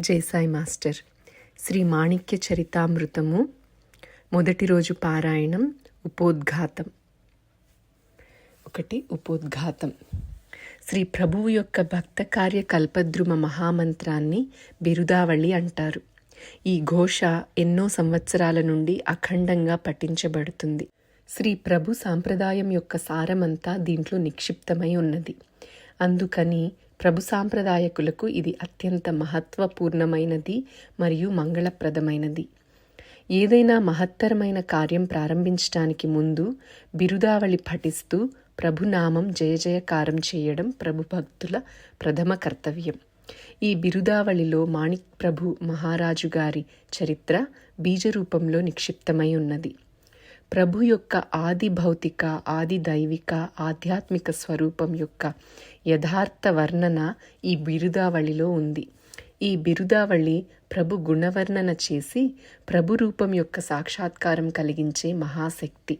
జేసాయి master. Shri మాణిక్య చరితామృతము మొదటి రోజు పారాయణం ఉపోద్ఘాతం. ఒకటి ఉపోద్ఘాతం. శ్రీ ప్రభువు యొక్క భక్త కార్య కల్పద్రుమ మహామంత్రాన్ని బిరుదావళి అంటారు. ఈ ఘోష ఎన్నో సంవత్సరాల నుండి అఖండంగా పఠించబడుతుంది. శ్రీ ప్రభు సాంప్రదాయం యొక్క సారమంతా దీంట్లో నిక్షిప్తమై ఉన్నది. అందుకని ప్రభు సాంప్రదాయకులకు ఇది అత్యంత మహత్వపూర్ణమైనది మరియు మంగళప్రదమైనది. ఏదైనా మహత్తరమైన కార్యం ప్రారంభించడానికి ముందు బిరుదావళి పఠిస్తూ ప్రభునామం జయజయకారం చేయడం ప్రభు భక్తుల ప్రథమ కర్తవ్యం. ఈ బిరుదావళిలో మాణిక్ ప్రభు మహారాజు గారి చరిత్ర బీజరూపంలో నిక్షిప్తమై ఉన్నది. ప్రభు యొక్క ఆది భౌతిక ఆది దైవిక ఆధ్యాత్మిక స్వరూపం యొక్క యథార్థ వర్ణన ఈ బిరుదావళిలో ఉంది. ఈ బిరుదావళి ప్రభు గుణవర్ణన చేసి ప్రభు రూపం యొక్క సాక్షాత్కారం కలిగించే మహాశక్తి.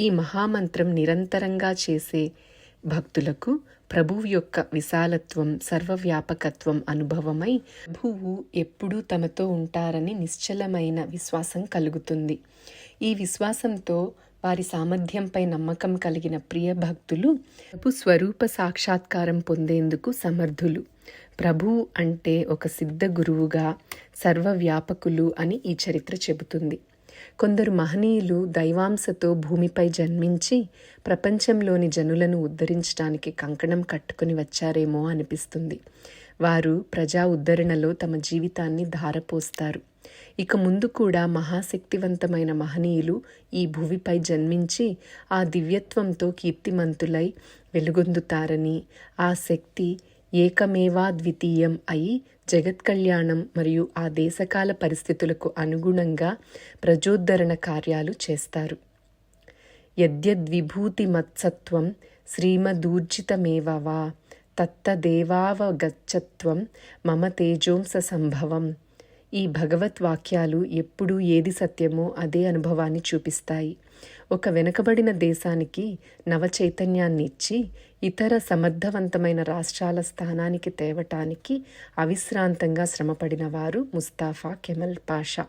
ఈ మహామంత్రం నిరంతరంగా చేసే భక్తులకు ప్రభువు యొక్క విశాలత్వం సర్వవ్యాపకత్వం అనుభవమై ప్రభువు ఎప్పుడూ తమతో ఉంటారని నిశ్చలమైన విశ్వాసం కలుగుతుంది. ఈ విశ్వాసంతో వారి సామర్థ్యంపై నమ్మకం కలిగిన ప్రియ భక్తులు ప్రభు స్వరూప సాక్షాత్కారం పొందేందుకు సమర్థులు. ప్రభు అంటే ఒక సిద్ధ గురువుగా సర్వవ్యాపకులు అని ఈ చరిత్ర చెబుతుంది. కొందరు మహనీయులు దైవాంశతో భూమిపై జన్మించి ప్రపంచంలోని జనులను ఉద్ధరించడానికి కంకణం కట్టుకుని వచ్చారేమో అనిపిస్తుంది. వారు ప్రజా ఉద్ధరణలో తమ జీవితాన్ని ధారపోస్తారు. ఇక ముందు కూడా మహాశక్తివంతమైన మహనీయులు ఈ భూమిపై జన్మించి ఆ దివ్యత్వంతో కీర్తిమంతులై వెలుగొందుతారని ఆ శక్తి ఏకమేవా ద్వితీయం అయి జగత్ కళ్యాణం మరియు ఆ దేశకాల పరిస్థితులకు అనుగుణంగా ప్రజోద్ధరణ కార్యాలు చేస్తారు. యద్యద్విభూతి మత్సత్వం శ్రీమదూర్జితమేవ వా తత్తదేవావగచ్చత్వం మమ తేజోంస సంభవం ఈ భగవత్ వాక్యాలు ఎప్పుడూ ఏది సత్యమో అదే అనుభవాన్ని చూపిస్తాయి. ఒక వెనుకబడిన దేశానికి నవ చైతన్యాన్ని ఇచ్చి ఇతర సమర్థవంతమైన రాష్ట్రాల స్థానానికి తేవటానికి అవిశ్రాంతంగా శ్రమపడిన వారు ముస్తాఫా కెమల్ పాషా.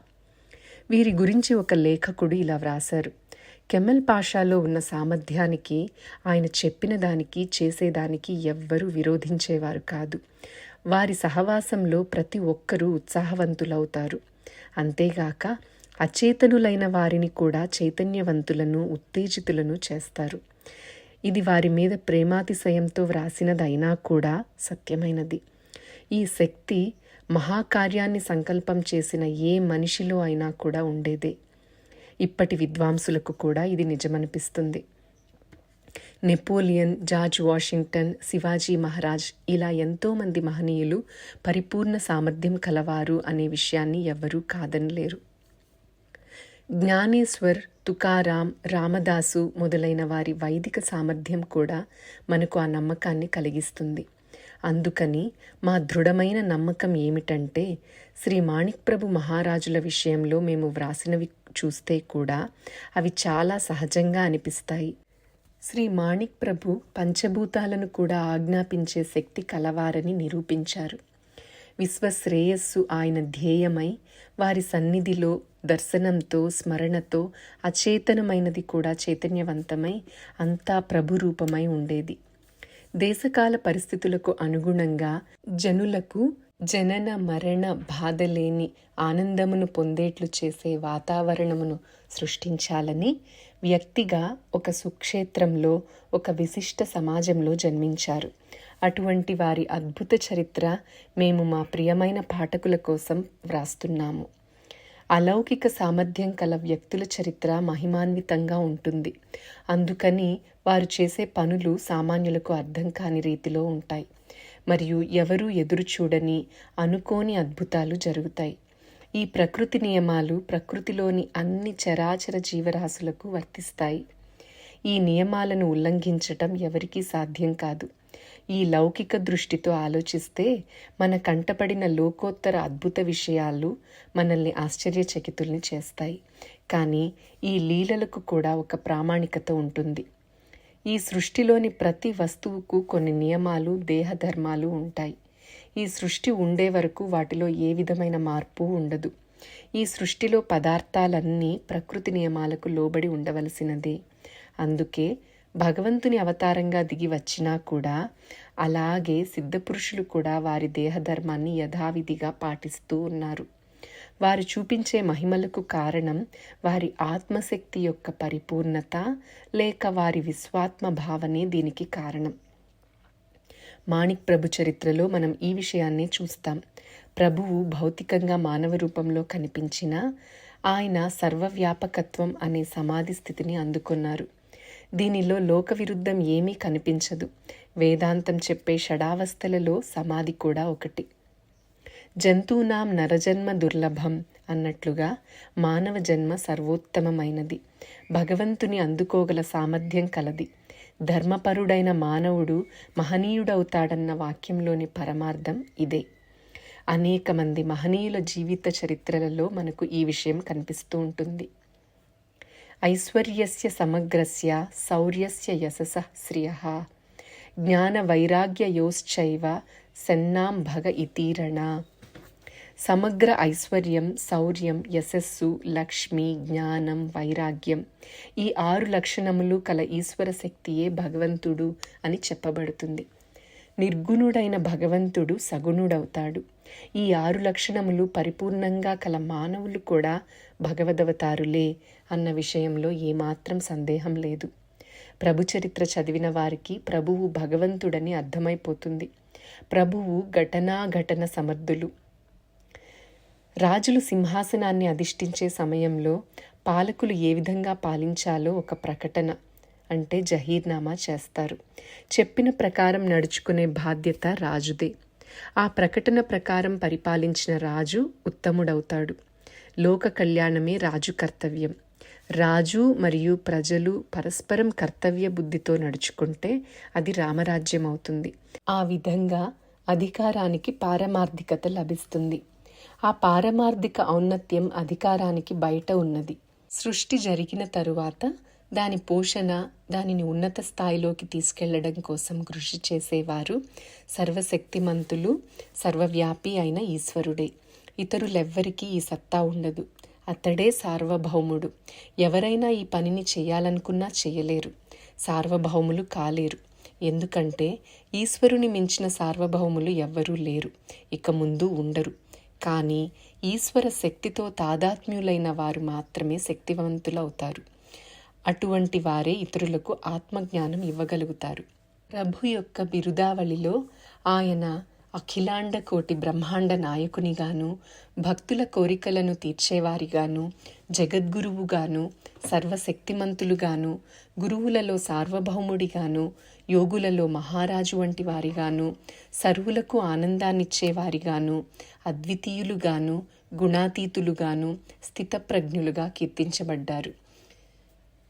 వీరి గురించి ఒక లేఖకుడు ఇలా వ్రాశారు. కెమెల్ పాషాలో ఉన్న సామర్థ్యానికి ఆయన చెప్పిన దానికి చేసేదానికి ఎవ్వరూ విరోధించేవారు కాదు. వారి సహవాసంలో ప్రతి ఒక్కరూ ఉత్సాహవంతులవుతారు. అంతేగాక అచేతనులైన వారిని కూడా చైతన్యవంతులను ఉత్తేజితులను చేస్తారు. ఇది వారి మీద ప్రేమాతిశయంతో వ్రాసినదైనా కూడా సత్యమైనది. ఈ శక్తి మహాకార్యాన్ని సంకల్పం చేసిన ఏ మనిషిలో అయినా కూడా ఉండేదే. ఇప్పటి విద్వాంసులకు కూడా ఇది నిజమనిపిస్తుంది. Napoleon George Washington Shivaji Maharaj ఇలా ఎంతోమంది మహనీయులు పరిపూర్ణ సామర్థ్యం కలవారు అనే విషయాన్ని ఎవ్వరూ కాదనలేరు. జ్ఞానేశ్వర్ తుకారాం రామదాసు మొదలైన వారి వైదిక సామర్థ్యం కూడా మనకు ఆ నమ్మకాన్ని కలిగిస్తుంది. అందుకని మా దృఢమైన నమ్మకం ఏమిటంటే శ్రీ మాణిక్ ప్రభు మహారాజుల విషయంలో మేము వ్రాసినవి చూస్తే కూడా అవి చాలా సహజంగా అనిపిస్తాయి. శ్రీ మాణిక్ ప్రభు పంచభూతాలను కూడా ఆజ్ఞాపించే శక్తి కలవారని నిరూపించారు. విశ్వశ్రేయస్సు ఆయన ధ్యేయమై వారి సన్నిధిలో దర్శనంతో స్మరణతో అచేతనమైనది కూడా చైతన్యవంతమై అంతా ప్రభు రూపమై ఉండేది. దేశకాల పరిస్థితులకు అనుగుణంగా జనులకు జనన మరణ బాధలేని ఆనందమును పొందేట్లు చేసే వాతావరణమును సృష్టించాలని వ్యక్తిగా ఒక సుక్షేత్రంలో ఒక విశిష్ట సమాజంలో జన్మించారు. అటువంటి వారి అద్భుత చరిత్ర మేము మా ప్రియమైన పాఠకుల కోసం వ్రాస్తున్నాము. అలౌకిక సామర్థ్యం కల వ్యక్తుల చరిత్ర మహిమాన్వితంగా ఉంటుంది. అందుకని వారు చేసే పనులు సామాన్యులకు అర్థం కాని రీతిలో ఉంటాయి. మరియు ఎవరూ ఎదురు చూడని అనుకోని అద్భుతాలు జరుగుతాయి. ఈ ప్రకృతి నియమాలు ప్రకృతిలోని అన్ని చరాచర జీవరాశులకు వర్తిస్తాయి. ఈ నియమాలను ఉల్లంఘించటం ఎవరికీ సాధ్యం కాదు. ఈ లౌకిక దృష్టితో ఆలోచిస్తే మన కంటపడిన లోకోత్తర అద్భుత విషయాలు మనల్ని ఆశ్చర్యచకితుల్ని చేస్తాయి. కానీ ఈ లీలలకు కూడా ఒక ప్రామాణికత ఉంటుంది. ఈ సృష్టిలోని ప్రతి వస్తువుకు కొన్ని నియమాలు దేహధర్మాలు ఉంటాయి. ఈ సృష్టి ఉండే వరకు వాటిలో ఏ విధమైన మార్పు ఉండదు. ఈ సృష్టిలో పదార్థాలన్నీ ప్రకృతి నియమాలకు లోబడి ఉండవలసినదే. అందుకే భగవంతుని అవతారంగా దిగి వచ్చినా కూడా అలాగే సిద్ధపురుషులు కూడా వారి దేహధర్మాన్ని యథావిధిగా పాటిస్తూ ఉన్నారు. వారు చూపించే మహిమలకు కారణం వారి ఆత్మశక్తి యొక్క పరిపూర్ణత లేక వారి విశ్వాత్మ భావనే దీనికి కారణం. మాణిక్ ప్రభు చరిత్రలో మనం ఈ విషయాన్ని చూస్తాం. ప్రభువు భౌతికంగా మానవ రూపంలో కనిపించిన ఆయన సర్వవ్యాపకత్వం అనే సమాధి స్థితిని అందుకున్నారు. దీనిలో లోక విరుద్ధం ఏమీ కనిపించదు. వేదాంతం చెప్పే షడావస్థలలో సమాధి కూడా ఒకటి. జంతువునాం నరజన్మ దుర్లభం అన్నట్లుగా మానవ జన్మ సర్వోత్తమమైనది. భగవంతుని అందుకోగల సామర్థ్యం కలది. ధర్మపరుడైన మానవుడు మహనీయుడవుతాడన్న వాక్యంలోని పరమార్థం ఇదే. అనేక మంది మహనీయుల జీవిత చరిత్రలలో మనకు ఈ విషయం కనిపిస్తూ ఉంటుంది. ఐశ్వర్యస్య సమగ్రస్య శౌర్యస్య యశస శ్రియ. జ్ఞానవైరాగ్యయోశ్చైవ సన్నాం భగ ఇతీరణ. సమగ్ర ఐశ్వర్యం శౌర్యం యశస్సు లక్ష్మి జ్ఞానం వైరాగ్యం. ఈ ఆరు లక్షణములు కల ఈశ్వర శక్తియే భగవంతుడు అని చెప్పబడుతుంది. నిర్గుణుడైన భగవంతుడు సగుణుడవుతాడు. ఈ ఆరు లక్షణములు పరిపూర్ణంగా కల మానవులు కూడా భగవదవతారులే అన్న విషయంలో ఏమాత్రం సందేహం లేదు. ప్రభు చరిత్ర చదివిన వారికి ప్రభువు భగవంతుడని అర్థమైపోతుంది. ప్రభువు ఘటనా ఘటన సమర్థులు. రాజులు సింహాసనాన్ని అధిష్ఠించే సమయంలో పాలకులు ఏ విధంగా పాలించాలో ఒక ప్రకటన అంటే జహీర్నామా చేస్తారు. చెప్పిన ప్రకారం నడుచుకునే బాధ్యత రాజుదే. ఆ ప్రకటన ప్రకారం పరిపాలించిన రాజు ఉత్తముడవుతాడు. లోక కళ్యాణమే రాజు కర్తవ్యం. రాజు మరియు ప్రజలు పరస్పరం కర్తవ్య బుద్ధితో నడుచుకుంటే అది రామరాజ్యం అవుతుంది ఆ విధంగా అధికారానికి పారమార్థికత లభిస్తుంది. ఆ పారమార్థిక ఔన్నత్యం అధికారానికి బయట ఉన్నది. సృష్టి జరిగిన తరువాత దాని పోషణ దానిని ఉన్నత స్థాయిలోకి తీసుకెళ్ళడం కోసం కృషి చేసేవారు సర్వశక్తిమంతులు సర్వవ్యాపి అయిన ఈశ్వరుడే. ఇతరులెవ్వరికీ ఈ సత్తా ఉండదు. అతడే సార్వభౌముడు. ఎవరైనా ఈ పనిని చేయాలనుకున్నా చేయలేరు. సార్వభౌములు కాలేరు. ఎందుకంటే ఈశ్వరుని మించిన సార్వభౌములు ఎవ్వరూ లేరు. ఇక ముందు ఉండరు. కానీ ఈశ్వర శక్తితో తాదాత్మ్యులైన వారు మాత్రమే శక్తివంతులవుతారు. అటువంటి వారే ఇతరులకు ఆత్మజ్ఞానం ఇవ్వగలుగుతారు. ప్రభు యొక్క బిరుదావళిలో ఆయన అఖిలాండ కోటి బ్రహ్మాండ నాయకునిగాను భక్తుల కోరికలను తీర్చేవారిగాను జగద్గురువుగాను సర్వశక్తిమంతులుగాను గురువులలో సార్వభౌముడిగాను యోగులలో మహారాజు వంటి వారిగాను సర్వులకు ఆనందాన్నిచ్చేవారిగాను అద్వితీయులుగాను గుణాతీతులుగాను స్థితప్రజ్ఞులుగా కీర్తించబడ్డారు.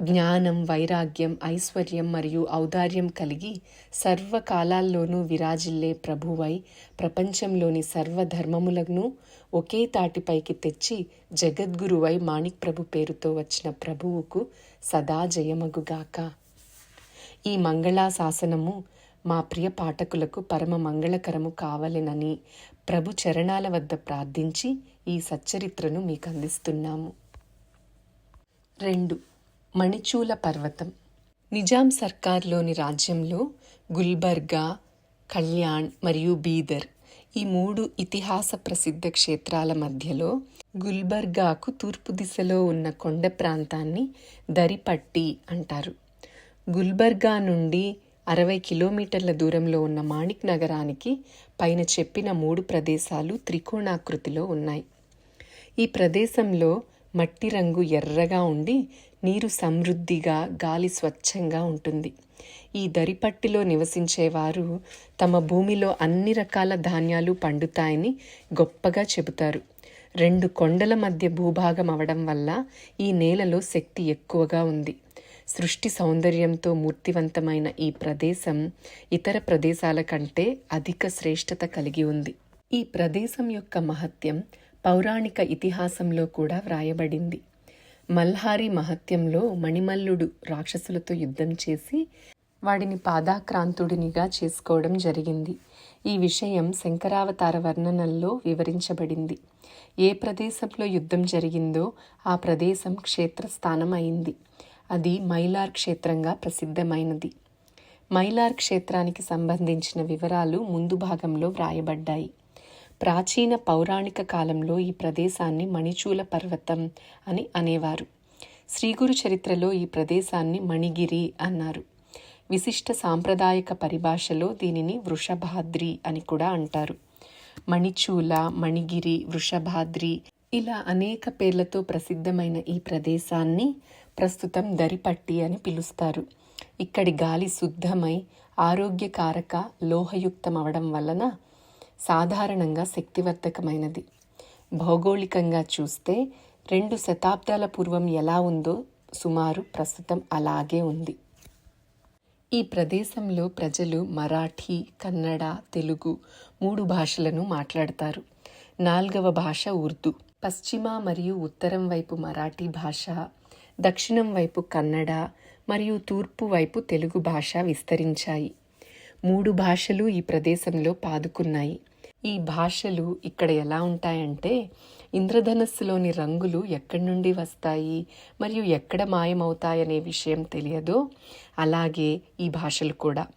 జ్ఞానం వైరాగ్యం ఐశ్వర్యం మరియు ఔదార్యం కలిగి సర్వకాలాల్లోనూ విరాజిల్లే ప్రభువై ప్రపంచంలోని సర్వధర్మములను ఒకే తాటిపైకి తెచ్చి జగద్గురువై మాణిక్ ప్రభు పేరుతో వచ్చిన ప్రభువుకు సదా జయమగుగాక. ఈ మంగళా శాసనము మా ప్రియ పాఠకులకు పరమ మంగళకరము కావలెనని ప్రభు చరణాల వద్ద ప్రార్థించి ఈ సచ్చరిత్రను మీకు అందిస్తున్నాము రెండు. మణిచూల పర్వతం. నిజాం సర్కార్లోని రాజ్యంలో గుల్బర్గా కళ్యాణ్ మరియు బీదర్ ఈ మూడు ఇతిహాస ప్రసిద్ధ క్షేత్రాల మధ్యలో గుల్బర్గాకు తూర్పు దిశలో ఉన్న కొండ ప్రాంతాన్ని దరిపట్టి అంటారు. గుల్బర్గా నుండి అరవై కిలోమీటర్ల దూరంలో ఉన్న మాణిక్ నగరానికి పైన చెప్పిన మూడు ప్రదేశాలు త్రికోణాకృతిలో ఉన్నాయి. ఈ ప్రదేశంలో మట్టి రంగు ఎర్రగా ఉండి నీరు సమృద్ధిగా గాలి స్వచ్ఛంగా ఉంటుంది. ఈ దరిపట్టిలో నివసించేవారు తమ భూమిలో అన్ని రకాల ధాన్యాలు పండుతాయని గొప్పగా చెబుతారు. రెండు కొండల మధ్య భూభాగం అవడం వల్ల ఈ నేలలో శక్తి ఎక్కువగా ఉంది. సృష్టి సౌందర్యంతో మూర్తివంతమైన ఈ ప్రదేశం ఇతర ప్రదేశాల కంటే అధిక శ్రేష్టత కలిగి ఉంది. ఈ ప్రదేశం యొక్క మహత్యం పౌరాణిక ఇతిహాసంలో కూడా వ్రాయబడింది. మల్హారి మహత్యంలో మణిమల్లుడు రాక్షసులతో యుద్ధం చేసి వాడిని పాదాక్రాంతుడినిగా చేసుకోవడం జరిగింది. ఈ విషయం శంకరావతార వర్ణనల్లో వివరించబడింది. ఏ ప్రదేశంలో యుద్ధం జరిగిందో ఆ ప్రదేశం క్షేత్రస్థానం అయింది. అది మైలార్ క్షేత్రంగా ప్రసిద్ధమైనది. మైలార్ క్షేత్రానికి సంబంధించిన వివరాలు ముందు భాగంలో వ్రాయబడ్డాయి. ప్రాచీన పౌరాణిక కాలంలో ఈ ప్రదేశాన్ని మణిచూల పర్వతం అని అనేవారు. శ్రీగురు చరిత్రలో ఈ ప్రదేశాన్ని మణిగిరి అన్నారు. విశిష్ట సాంప్రదాయక పరిభాషలో దీనిని వృషభాద్రి అని కూడా అంటారు. మణిచూల మణిగిరి వృషభాద్రి ఇలా అనేక పేర్లతో ప్రసిద్ధమైన ఈ ప్రదేశాన్ని ప్రస్తుతం దరిపట్టి అని పిలుస్తారు. ఇక్కడి గాలి శుద్ధమై ఆరోగ్యకారక లోహయుక్తమవడం వలన సాధారణంగా శక్తివర్ధకమైనది. భౌగోళికంగా చూస్తే రెండు శతాబ్దాల పూర్వం ఎలా ఉందో సుమారు ప్రస్తుతం అలాగే ఉంది. ఈ ప్రదేశంలో ప్రజలు మరాఠీ కన్నడ తెలుగు మూడు భాషలను మాట్లాడతారు. నాల్గవ భాష ఉర్దూ. పశ్చిమ మరియు ఉత్తరం వైపు మరాఠీ భాష దక్షిణం వైపు కన్నడ మరియు తూర్పు వైపు తెలుగు భాష విస్తరించాయి. మూడు భాషలు ఈ ప్రదేశంలో పాదుకున్నాయి. ఈ భాషలు ఇక్కడ ఎలా ఉంటాయంటే ఇంద్రధనస్సులోని రంగులు ఎక్కడి నుండి వస్తాయి మరియు ఎక్కడ మాయమవుతాయనే విషయం తెలియదో అలాగే ఈ భాషలు కూడా.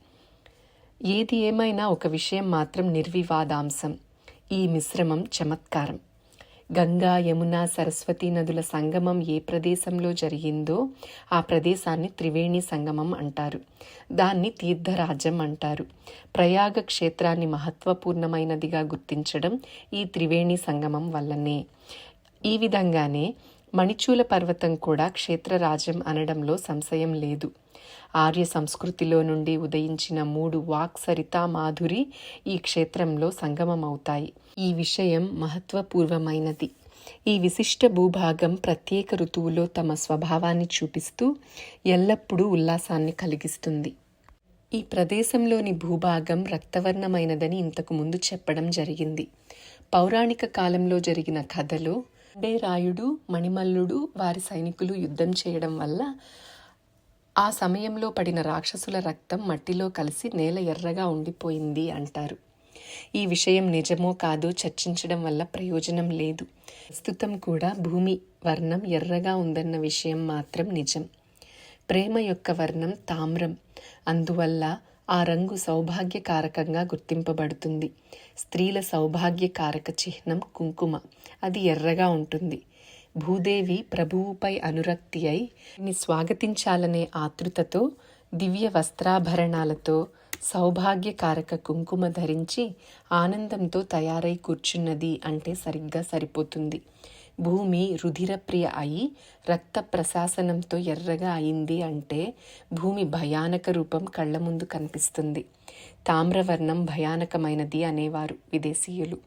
ఏది ఏమైనా ఒక విషయం మాత్రం నిర్వివాదాంశం. ఈ మిశ్రమం చమత్కారం. గంగా యమున సరస్వతి నదుల సంగమం ఏ ప్రదేశంలో జరిగిందో ఆ ప్రదేశాన్ని త్రివేణి సంగమం అంటారు. దాన్ని తీర్థరాజ్యం అంటారు. ప్రయాగ క్షేత్రాన్ని మహత్వపూర్ణమైనదిగా గుర్తించడం ఈ త్రివేణి సంగమం వల్లనే. ఈ విధంగానే మణిచూల పర్వతం కూడా క్షేత్రరాజ్యం అనడంలో సంశయం లేదు. ఆర్య సంస్కృతిలో నుండి ఉదయించిన మూడు వాక్ సరితా మాధురి ఈ క్షేత్రంలో సంగమమవుతాయి. ఈ విషయం మహత్వపూర్వమైనది. ఈ విశిష్ట భూభాగం ప్రత్యేక ఋతువులో తమ స్వభావాన్ని చూపిస్తూ ఎల్లప్పుడూ ఉల్లాసాన్ని కలిగిస్తుంది. ఈ ప్రదేశంలోని భూభాగం రక్తవర్ణమైనదని ఇంతకు ముందు చెప్పడం జరిగింది. పౌరాణిక కాలంలో జరిగిన కథలో రాయుడు మణిమల్లుడు వారి సైనికులు యుద్ధం చేయడం వల్ల ఆ సమయంలో పడిన రాక్షసుల రక్తం మట్టిలో కలిసి నేల ఎర్రగా ఉండిపోయింది అంటారు. ఈ విషయం నిజమో కాదో చర్చించడం వల్ల ప్రయోజనం లేదు. ప్రస్తుతం కూడా భూమి వర్ణం ఎర్రగా ఉందన్న విషయం మాత్రం నిజం. ప్రేమ యొక్క వర్ణం తామ్రం. అందువల్ల ఆ రంగు సౌభాగ్యకారకంగా గుర్తింపబడుతుంది. స్త్రీల సౌభాగ్యకారక చిహ్నం కుంకుమ. అది ఎర్రగా ఉంటుంది. భూదేవి ప్రభువుపై అనురక్తి అయి స్వాగతించాలనే ఆతృతతో దివ్య వస్త్రాభరణాలతో సౌభాగ్యకారక కుంకుమ ధరించి ఆనందంతో తయారై కూర్చున్నది అంటే సరిగ్గా సరిపోతుంది. భూమి రుధిరప్రియ అయి రక్త ప్రశాసనంతో ఎర్రగా అయింది అంటే భూమి భయానక రూపం కళ్ళ ముందు కనిపిస్తుంది. తామ్రవర్ణం భయానకమైనది అనేవారు విదేశీయులు.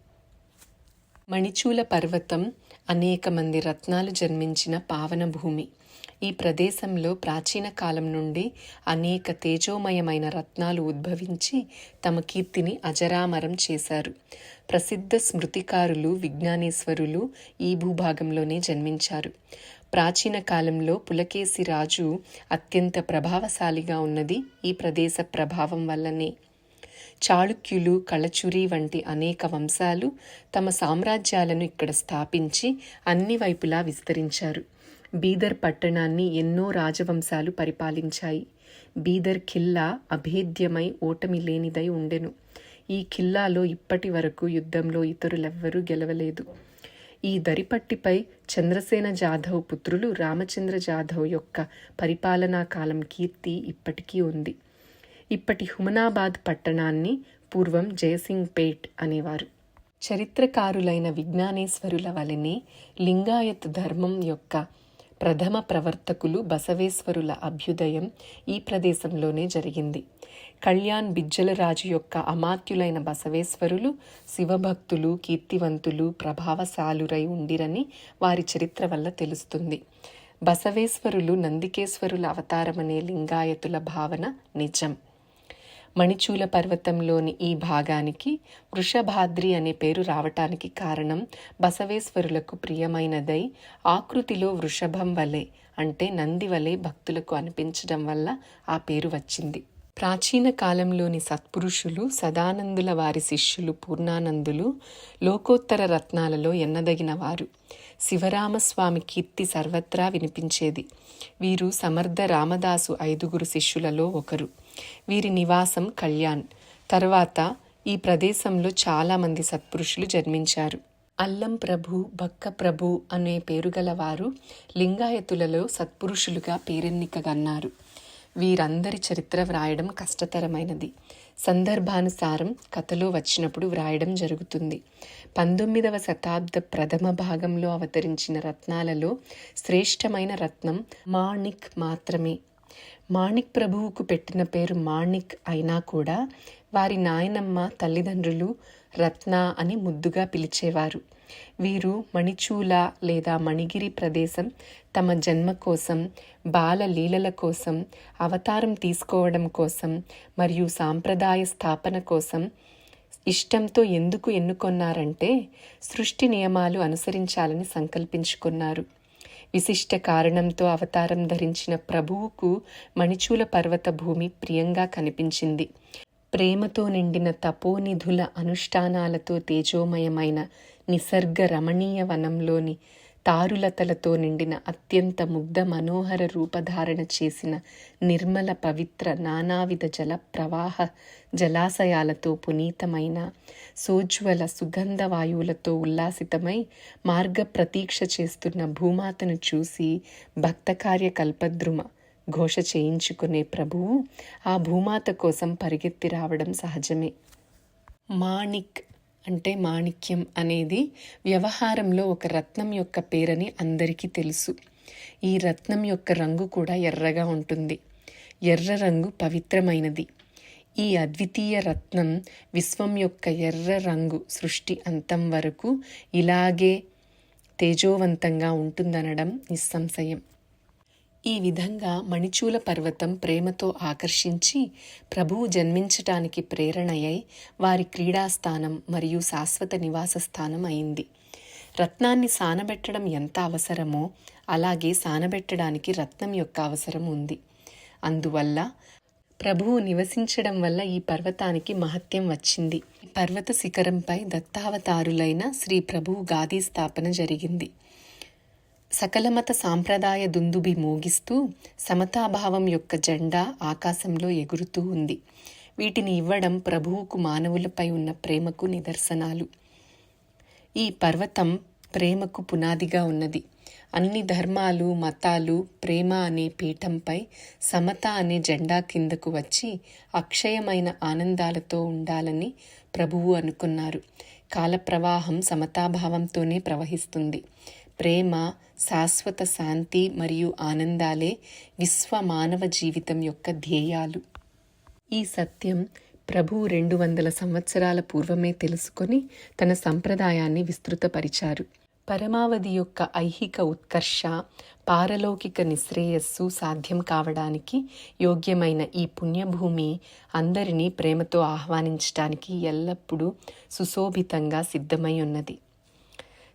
మణిచూల పర్వతం అనేక మంది రత్నాలు జన్మించిన పావన భూమి. ఈ ప్రదేశంలో ప్రాచీన కాలం నుండి అనేక తేజోమయమైన రత్నాలు ఉద్భవించి తమ కీర్తిని అజరామరం చేశారు. ప్రసిద్ధ స్మృతికారులు విజ్ఞానేశ్వరులు ఈ భూభాగంలోనే జన్మించారు. ప్రాచీన కాలంలో పులకేశి రాజు అత్యంత ప్రభావశాలిగా ఉన్నది ఈ ప్రదేశ ప్రభావం వల్లనే. చాళుక్యులు కళచురి వంటి అనేక వంశాలు తమ సామ్రాజ్యాలను ఇక్కడ స్థాపించి అన్ని వైపులా విస్తరించారు. బీదర్ పట్టణాన్ని ఎన్నో రాజవంశాలు పరిపాలించాయి. బీదర్ ఖిల్లా అభేద్యమై ఓటమి లేనిదై ఉండెను. ఈ ఖిల్లాలో ఇప్పటి వరకు యుద్ధంలో ఇతరులెవ్వరూ గెలవలేదు. ఈ దరిపట్టిపై చంద్రసేన జాధవ్ పుత్రులు రామచంద్ర జాధవ్ యొక్క పరిపాలనా కాలం కీర్తి ఇప్పటికీ ఉంది. ఇప్పటి హుమనాబాద్ పట్టణాన్ని పూర్వం జయసింగ్ పేట్ అనేవారు. చరిత్రకారులైన విజ్ఞానేశ్వరుల వలనే లింగాయత్ ధర్మం యొక్క ప్రథమ ప్రవర్తకులు బసవేశ్వరుల అభ్యుదయం ఈ ప్రదేశంలోనే జరిగింది. కళ్యాణ్ బిజ్జలరాజు యొక్క అమాత్యులైన బసవేశ్వరులు శివభక్తులు కీర్తివంతులు ప్రభావశాలురై ఉండిరని వారి చరిత్ర వల్ల తెలుస్తుంది. బసవేశ్వరులు నందికేశ్వరుల అవతారమనే లింగాయతుల భావన నిజం. మణిచూల పర్వతంలోని ఈ భాగానికి వృషభాద్రి అనే పేరు రావటానికి కారణం బసవేశ్వరులకు ప్రియమైనదై ఆకృతిలో వృషభం వలె అంటే నంది వలె భక్తులకు అనిపించడం వల్ల ఆ పేరు వచ్చింది. ప్రాచీన కాలంలోని సత్పురుషులు సదానందుల వారి శిష్యులు పూర్ణానందులు లోకోత్తర రత్నాలలో ఎన్నదగిన వారు. శివరామస్వామి కీర్తి సర్వత్రా వినిపించేది. వీరు సమర్థ రామదాసు ఐదుగురు శిష్యులలో ఒకరు. వీరి నివాసం కళ్యాణ్. తర్వాత ఈ ప్రదేశంలో చాలామంది సత్పురుషులు జన్మించారు. అల్లం ప్రభు బక్క ప్రభు అనే పేరుగల వారు లింగాయతులలో సత్పురుషులుగా పేరెన్నికగన్నారు. వీరందరి చరిత్ర వ్రాయడం కష్టతరమైనది. సందర్భానుసారం కథలో వచ్చినప్పుడు వ్రాయడం జరుగుతుంది. పంతొమ్మిదవ శతాబ్ద ప్రథమ భాగంలో అవతరించిన రత్నాలలో శ్రేష్టమైన రత్నం మాణిక్ మాత్రమే. మాణిక్ ప్రభువుకు పెట్టిన పేరు మాణిక్ అయినా కూడా వారి నాయనమ్మ తల్లిదండ్రులు రత్న అని ముద్దుగా పిలిచేవారు. వీరు మణిచూల లేదా మణిగిరి ప్రదేశం తమ జన్మ కోసం బాల లీలల కోసం అవతారం తీసుకోవడం కోసం మరియు సాంప్రదాయ స్థాపన కోసం ఇష్టంతో ఎందుకు ఎన్నుకొన్నారంటే సృష్టి నియమాలు అనుసరించాలని సంకల్పించుకున్నారు. విశిష్ట కారణంతో అవతారం ధరించిన ప్రభువుకు మణిచూల పర్వత భూమి ప్రియంగా కనిపించింది. ప్రేమతో నిండిన తపోనిధుల అనుష్ఠానాలతో తేజోమయమైన నిసర్గ రమణీయ వనంలోని తారులతలతో నిండిన అత్యంత ముగ్ధ మనోహర రూపధారణ చేసిన నిర్మల పవిత్ర నానావిధ జల ప్రవాహ జలాశయాలతో పునీతమైన సోజ్వల సుగంధ వాయువులతో ఉల్లాసితమై మార్గ ప్రతీక్ష చేస్తున్న భూమాతను చూసి భక్త కార్యకల్పద్రుమ ఘోష చేయించుకునే ప్రభువు ఆ భూమాత కోసం పరిగెత్తి రావడం సహజమే. మాణిక్ అంటే మాణిక్యం అనేది వ్యవహారంలో ఒక రత్నం యొక్క పేరని అందరికీ తెలుసు. ఈ రత్నం యొక్క రంగు కూడా ఎర్రగా ఉంటుంది. ఎర్ర రంగు పవిత్రమైనది. ఈ అద్వితీయ రత్నం విశ్వం యొక్క ఎర్ర రంగు సృష్టి అంతం వరకు ఇలాగే తేజోవంతంగా ఉంటుందనడం నిస్సంశయం. ఈ విధంగా మణిచూల పర్వతం ప్రేమతో ఆకర్షించి ప్రభువు జన్మించటానికి ప్రేరణయై వారి క్రీడాస్థానం మరియు శాశ్వత నివాస స్థానం అయింది. రత్నాన్ని సానబెట్టడం ఎంత అవసరమో అలాగే సానబెట్టడానికి రత్నం యొక్క అవసరం ఉంది. అందువల్ల ప్రభువు నివసించడం వల్ల ఈ పర్వతానికి మహత్యం వచ్చింది. పర్వత శిఖరంపై దత్తావతారులైన శ్రీ ప్రభువు గాదీ స్థాపన జరిగింది. సకలమత సాంప్రదాయ దుందుబి మోగిస్తూ సమతాభావం యొక్క జెండా ఆకాశంలో ఎగురుతూ ఉంది. వీటిని ఇవ్వడం ప్రభువుకు మానవులపై ఉన్న ప్రేమకు నిదర్శనాలు. ఈ పర్వతం ప్రేమకు పునాదిగా ఉన్నది. అన్ని ధర్మాలు మతాలు ప్రేమ అనే పీఠంపై సమత అనే జెండా కిందకు వచ్చి అక్షయమైన ఆనందాలతో ఉండాలని ప్రభువు అనుకున్నారు. కాలప్రవాహం సమతాభావంతోనే ప్రవహిస్తుంది. ప్రేమ శాశ్వత శాంతి మరియు ఆనందాలే విశ్వ మానవ జీవితం యొక్క ధ్యేయాలు. ఈ సత్యం ప్రభు రెండు వందల సంవత్సరాల పూర్వమే తెలుసుకొని తన సంప్రదాయాన్ని విస్తృతపరిచారు. పరమావధి యొక్క ఐహిక ఉత్కర్ష పారలౌకిక నిశ్రేయస్సు సాధ్యం కావడానికి యోగ్యమైన ఈ పుణ్యభూమి అందరినీ ప్రేమతో ఆహ్వానించడానికి ఎల్లప్పుడూ సుశోభితంగా సిద్ధమై ఉన్నది.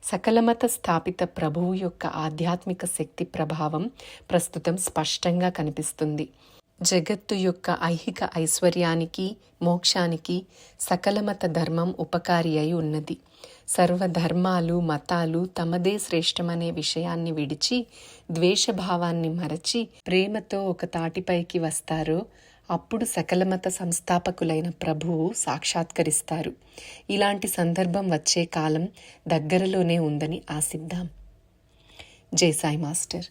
సకలమత స్థాపిత ప్రభువు యొక్క ఆధ్యాత్మిక శక్తి ప్రభావం ప్రస్తుతం స్పష్టంగా కనిపిస్తుంది. జగత్తు యొక్క ఐహిక ఐశ్వర్యానికి మోక్షానికి సకలమత ధర్మం ఉపకారి అయి ఉన్నది. సర్వధర్మాలు మతాలు తమదే శ్రేష్టమనే విషయాన్ని విడిచి ద్వేషభావాన్ని మరచి ప్రేమతో ఒక తాటిపైకి వస్తారో అప్పుడు సకలమత సంస్థాపకులైన ప్రభువు సాక్షాత్కరిస్తారు. ఇలాంటి సందర్భం వచ్చే కాలం దగ్గరలోనే ఉందని ఆశిద్దాం. జై సాయి మాస్టర్.